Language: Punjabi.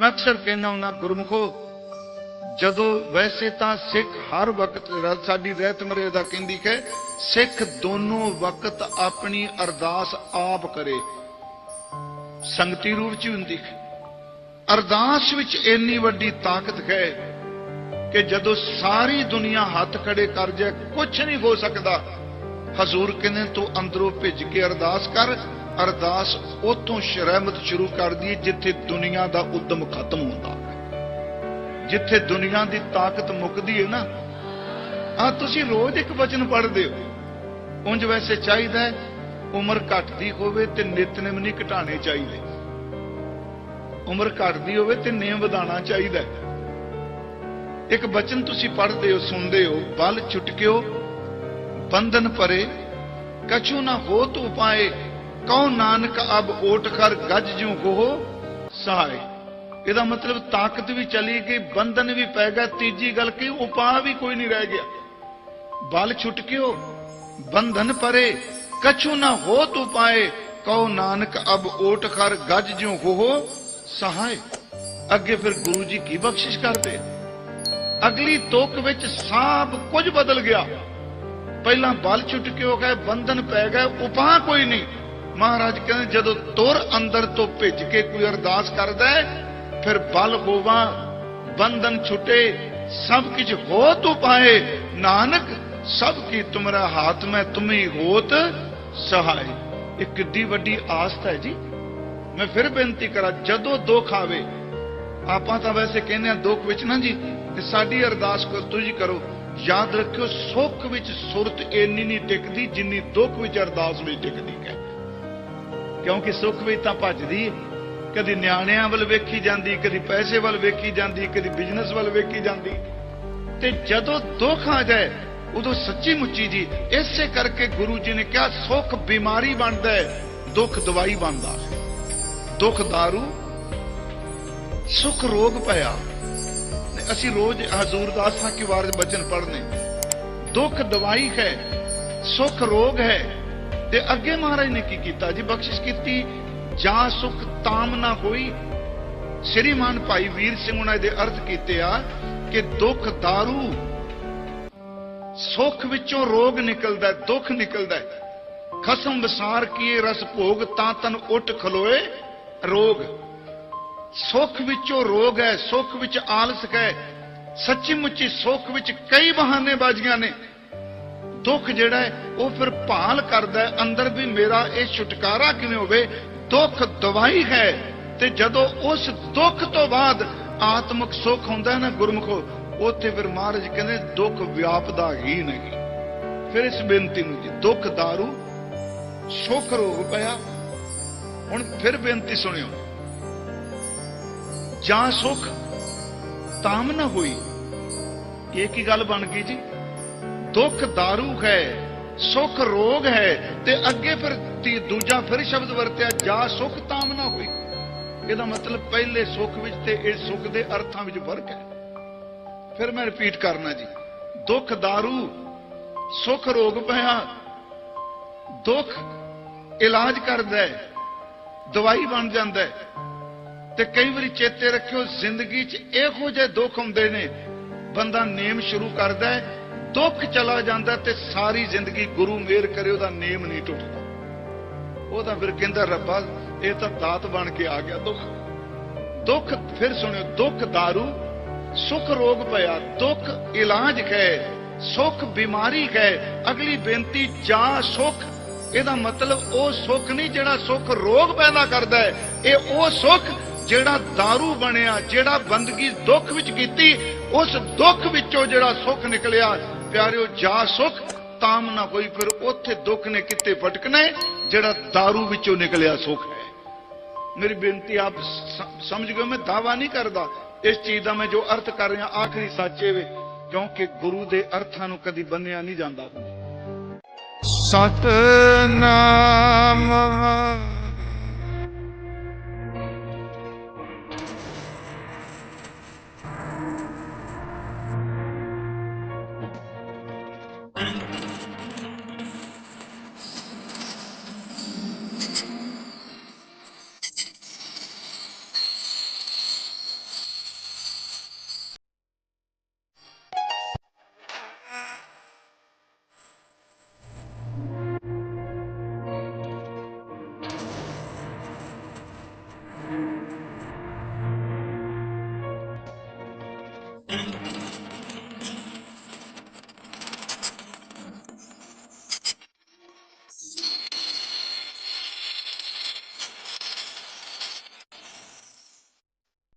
ਮੈਂ ਅਕਸਰ ਕਹਿੰਦਾ ਹੁੰਦਾ, ਗੁਰਮੁਖੋ, ਜਦੋਂ ਵੈਸੇ ਤਾਂ ਸਿੱਖ ਹਰ ਵਕਤ ਸਾਡੀ ਰਹਿਤ ਮਰੇਦਾ ਕਹਿੰਦੀ ਹੈ, ਸਿੱਖ ਦੋਨੋਂ ਵਕਤ ਆਪਣੀ ਅਰਦਾਸ ਆਪ ਕਰੇ। ਸੰਗਤੀ ਰੂਪ ਚ ਹੀ ਹੁੰਦੀ ਹੈ। ਅਰਦਾਸ ਵਿੱਚ ਇੰਨੀ ਵੱਡੀ ਤਾਕਤ ਹੈ ਕਿ ਜਦੋਂ ਸਾਰੀ ਦੁਨੀਆ ਹੱਥ ਖੜੇ ਕਰ ਜਾਏ ਕੁਝ ਨਹੀਂ ਹੋ ਸਕਦਾ। ਹਜ਼ੂਰ ਕਹਿੰਦੇ ਤੂੰ ਅੰਦਰੋਂ ਭਿੱਜ ਕੇ ਅਰਦਾਸ ਕਰ ਅਰਦਾਸ ਉਤੋਂ ਸ਼ਰਮਤ ਸ਼ੁਰੂ ਕਰਦੀ ਹੈ ਜਿੱਥੇ ਦੁਨੀਆ ਦਾ ਉਦਮ ਖਤਮ ਹੁੰਦਾ ਜਿੱਥੇ ਦੁਨੀਆ ਦੀ ਤਾਕਤ ਮੁੱਕਦੀ ਹੈ ਨਾ ਆ ਤੁਸੀਂ ਰੋਜ਼ ਇੱਕ ਵਚਨ ਪੜ੍ਹਦੇ ਹੋ। ਉਂਝ ਵੈਸੇ ਚਾਹੀਦਾ ਹੈ, ਉਮਰ ਘਟਦੀ ਹੋਵੇ ਤੇ ਨਿਤਨੇਮ ਨਹੀਂ ਘਟਾਣੇ ਚਾਹੀਦੇ। ਉਮਰ ਘਟਦੀ ਹੋਵੇ ਤੇ ਨੇਮ ਵਧਾਉਣਾ ਚਾਹੀਦਾ ਇੱਕ ਬਚਨ ਤੁਸੀਂ ਪੜ੍ਹਦੇ ਹੋ, ਸੁਣਦੇ ਹੋ, ਬਲ ਛੁਟਕਿਓ, ਬੰਧਨ ਪਰੇ ਕਛੂ ਨਾ ਹੋ ਤੂ ਪਾਏ ਕਉ ਨਾਨਕ ਅਬ ਓਟ ਕਰ ਗੱਜ ਜੂ ਕੋ ਸਹਾਏ ਇਹਦਾ ਮਤਲਬ ਤਾਕਤ ਵੀ ਚਲੀ ਗਈ, ਬੰਧਨ ਵੀ ਪੈ ਗਿਆ, ਤੀਜੀ ਗੱਲ ਕਿ, ਉਪਾਅ ਵੀ ਕੋਈ ਨਹੀਂ ਰਹਿ ਗਿਆ। ਬਲ ਛੁਟਕਿਓ ਬੰਧਨ ਪਰੇ, ਕਛੂ ਨਾ ਹੋ ਤੂ ਪਾਏ। ਕਉ ਨਾਨਕ ਅਬ ਓਟ ਕਰ ਗੱਜ ਜੂ ਕੋ ਸਹਾਏ ਅੱਗੇ ਫਿਰ ਗੁਰੂ ਜੀ ਕੀ ਬਖਸ਼ਿਸ਼ ਕਰਦੇ? ਅਗਲੀ ਤੋਕ ਵਿੱਚ ਸਾਬ ਕੁਝ ਬਦਲ ਗਿਆ। ਪਹਿਲਾਂ ਬਲ ਛੁੱਟ ਕੇ ਹੋ ਗਏ, ਬੰਧਨ ਪੈ ਗਏ, ਉਪਾਅ ਕੋਈ ਨਹੀਂ। ਮਹਾਰਾਜ ਕਹਿੰਦੇ, ਜਦੋਂ ਤੁਰ ਅੰਦਰ ਤੋਂ ਭਿੱਜ ਕੇ ਕੋਈ ਅਰਦਾਸ ਕਰਦਾ ਹੈ, ਫਿਰ ਬਲ ਹੋਵਾ, ਬੰਧਨ ਛੁਟੇ, ਸਭ ਕੁਝ ਹੋ ਤੂੰ ਪਾਏ। ਨਾਨਕ, ਸਭ ਕੀ ਤੁਮਰਾ ਹਾਥ ਮੈਂ ਤੁਮੀ ਹੋਤ ਸਹਾਈ ਇਹ ਕਿੱਡੀ ਵੱਡੀ ਆਸਤ ਹੈ ਜੀ। ਮੈਂ ਫਿਰ ਬੇਨਤੀ ਕਰਾਂ, ਜਦੋਂ ਦੁੱਖ ਆਵੇ, ਆਪਾਂ ਤਾਂ ਵੈਸੇ ਕਹਿੰਦੇ ਆ ਦੁੱਖ ਵਿੱਚ ਨਾ ਜੀ, ਤੇ ਸਾਡੀ ਅਰਦਾਸ ਕਰ ਤੁਸੀਂ ਕਰੋ। ਯਾਦ ਰੱਖਿਓ, ਸੁੱਖ ਵਿੱਚ ਸੁਰਤ ਇੰਨੀ ਨਹੀਂ ਟਿਕਦੀ ਜਿੰਨੀ ਦੁੱਖ ਵਿੱਚ ਅਰਦਾਸ ਵਿੱਚ ਟਿਕਦੀ ਹੈ। ਕਿਉਂਕਿ ਸੁੱਖ ਵੀ ਤਾਂ ਭੱਜਦੀ ਕਦੀ ਨਿਆਣਿਆਂ ਵੱਲ ਵੇਖੀ ਜਾਂਦੀ, ਕਦੀ ਪੈਸੇ ਵੱਲ ਵੇਖੀ ਜਾਂਦੀ, ਕਦੀ ਬਿਜ਼ਨਸ ਵੱਲ ਵੇਖੀ ਜਾਂਦੀ। ਤੇ ਜਦੋਂ ਦੁੱਖ ਆ ਜਾਏ, ਉਦੋਂ ਸੱਚੀ ਮੁੱਚੀ ਜੀ, ਇਸੇ ਕਰਕੇ ਗੁਰੂ ਜੀ ਨੇ ਕਿਹਾ, ਸੁੱਖ ਬਿਮਾਰੀ ਬਣਦਾ ਹੈ ਦੁੱਖ ਦਵਾਈ ਬਣਦਾ ਹੈ ਦੁੱਖ दारू ਸੁੱਖ ਰੋਗ ਪਿਆ। ਤੇ ਅਸੀਂ ਰੋਜ਼ ਹਜ਼ੂਰ ਦਾਸਾਂ ਕੀ ਵਾਰ ਬਚਨ ਪੜ੍ਹਨੇ ਦੁੱਖ ਦਵਾਈ ਹੈ, ਸੁੱਖ ਰੋਗ ਹੈ। ਤੇ ਅੱਗੇ ਮਹਾਰਾਜ ਨੇ ਕੀ ਕੀਤਾ? ਜੀ ਬਖਸ਼ਿਸ਼ ਕੀਤੀ। ਜਾਂ ਸੁਖ ਤਾਮ ਨਾ ਹੋਈ। ਸ਼੍ਰੀਮਾਨ ਭਾਈ ਵੀਰ ਸਿੰਘ ਉਹਨਾਂ ਦੇ ਅਰਥ ਕੀਤੇ ਆ ਕਿ ਦੁੱਖ दारू ਸੁਖ ਵਿੱਚੋਂ ਰੋਗ ਨਿਕਲਦਾ, ਦੁੱਖ ਨਿਕਲਦਾ ਖਸਮ ਵਿਸਾਰ ਕੀਏ, ਰਸ ਭੋਗ, ਤਾਂ ਤਨ ਉੱਠ ਖਲੋਏ ਰੋਗ। ਸੁੱਖ ਵਿੱਚੋਂ ਰੋਗ ਹੈ, ਸੁੱਖ ਵਿੱਚ ਆਲਸ ਹੈ। ਸੱਚੀ ਮੁੱਚੀ ਸੁੱਖ ਵਿੱਚ ਕਈ ਬਹਾਨੇ ਬਾਜ਼ੀਆਂ ਨੇ। ਦੁੱਖ ਜਿਹੜਾ ਹੈ, ਉਹ ਫਿਰ ਭਾਲ ਕਰਦਾ ਹੈ, ਅੰਦਰ ਵੀ ਮੇਰਾ ਇਹ ਛੁਟਕਾਰਾ ਕਿਵੇਂ ਹੋਵੇ? ਦੁੱਖ ਦਵਾਈ ਹੈ ਤੇ ਜਦੋਂ ਉਸ ਦੁੱਖ ਤੋਂ ਬਾਅਦ ਆਤਮਿਕ ਸੁੱਖ ਹੁੰਦਾ ਹੈ ਨਾ ਗੁਰਮੁਖੋ, ਉੱਥੇ ਫਿਰ ਮਹਾਰਾਜ ਕਹਿੰਦੇ, ਦੁੱਖ ਵਿਆਪਦਾ ਹੀ ਨਹੀਂ। ਫਿਰ ਇਸ ਬੇਨਤੀ ਨੂੰ ਜੀ, ਦੁੱਖ ਦਾਰੂ, ਸੁੱਖ ਰੋਗ ਪਿਆ। ਹੁਣ ਫਿਰ ਬੇਨਤੀ ਸੁਣਿਓ। ਜਾਂ ਸੁਖ ਤਾਮ ਨਾ ਹੋਈ। ਇਹ ਕੀ ਗੱਲ ਬਣ ਗਈ ਜੀ? ਦੁੱਖ दारू ਹੈ ਸੁਖ ਰੋਗ ਹੈ ਤੇ ਅੱਗੇ ਫਿਰ ਤੀ- ਦੂਜਾ ਫਿਰ ਸ਼ਬਦ ਵਰਤਿਆ ਜਾਂ ਸੁਖ ਤਾਮ ਨਾ ਹੋਈ ਇਹਦਾ ਮਤਲਬ ਪਹਿਲੇ ਸੁਖ ਵਿੱਚ ਤੇ ਇਸ ਸੁਖ ਦੇ ਅਰਥਾਂ ਵਿੱਚ ਫਰਕ ਹੈ ਫਿਰ ਮੈਂ ਰਿਪੀਟ ਕਰਨਾ ਜੀ ਦੁੱਖ दारू ਸੁਖ ਰੋਗ ਪਿਆ ਦੁੱਖ ਇਲਾਜ ਕਰਦਾ ਹੈ ਦਵਾਈ ਬਣ ਜਾਂਦਾ ਹੈ ਤੇ ਕਈ ਵਾਰੀ ਚੇਤੇ ਰੱਖਿਓ ਜ਼ਿੰਦਗੀ 'ਚ ਇਹੋ ਜਿਹੇ ਦੁੱਖ ਹੁੰਦੇ ਨੇ ਬੰਦਾ ਨੇਮ ਸ਼ੁਰੂ ਕਰਦਾ ਹੈ ਦੁੱਖ ਚਲਾ ਜਾਂਦਾ ਤੇ ਸਾਰੀ ਜ਼ਿੰਦਗੀ ਗੁਰੂ ਮੇਰ ਕਰੇ ਉਹਦਾ ਨੇਮ ਨਹੀਂ ਟੁੱਟਦਾ ਉਹ ਤਾਂ ਫਿਰ ਕਹਿੰਦਾ ਰੱਬਾ ਇਹ ਤਾਂ ਦਾਤ ਬਣ ਕੇ ਆ ਗਿਆ ਦੁੱਖ ਦੁੱਖ ਫਿਰ ਸੁਣਿਓ ਦੁੱਖ दारू ਸੁਖ ਰੋਗ ਪਿਆ ਦੁੱਖ ਇਲਾਜ ਹੈ ਸੁਖ ਬਿਮਾਰੀ ਹੈ ਅਗਲੀ ਬੇਨਤੀ ਜਾਂ ਸੁਖ ਇਹਦਾ ਮਤਲਬ ਉਹ ਸੁੱਖ ਨਹੀਂ ਜਿਹੜਾ ਸੁੱਖ ਰੋਗ ਪੈਦਾ ਕਰਦਾ ਹੈ ਇਹ ਉਹ ਸੁੱਖ ਜਿਹੜਾ दारू ਬਣਿਆ ਜਿਹੜਾ ਬੰਦਗੀ ਦੁੱਖ ਵਿੱਚ ਕੀਤੀ ਉਸ ਦੁੱਖ ਵਿੱਚੋਂ ਜਿਹੜਾ ਸੁੱਖ ਨਿਕਲਿਆ ਪਿਆਰਿਓ, ਜਾ ਸੁੱਖ, ਤਾਮ ਨਾ ਹੋਈ ਫਿਰ ਉੱਥੇ ਦੁੱਖ ਨੇ ਕਿਤੇ ਫਟਕਣਾ ਜਿਹੜਾ दारू ਵਿੱਚੋਂ ਨਿਕਲਿਆ ਸੁੱਖ ਹੈ। ਮੇਰੀ ਬੇਨਤੀ ਆਪ ਸਮਝ ਗਏ ਮੈਂ ਦਾਵਾ ਨਹੀਂ ਕਰਦਾ। ਇਸ ਚੀਜ਼ ਦਾ ਮੈਂ ਜੋ ਅਰਥ ਕਰ ਰਿਹਾ, ਆਖਰੀ ਸੱਚੇ ਵੇ, ਕਿਉਂਕਿ ਗੁਰੂ ਦੇ ਅਰਥਾਂ ਨੂੰ ਕਦੀ ਬੰਨਿਆ ਨਹੀਂ ਜਾਂਦਾ। ਸਤਨਾਮ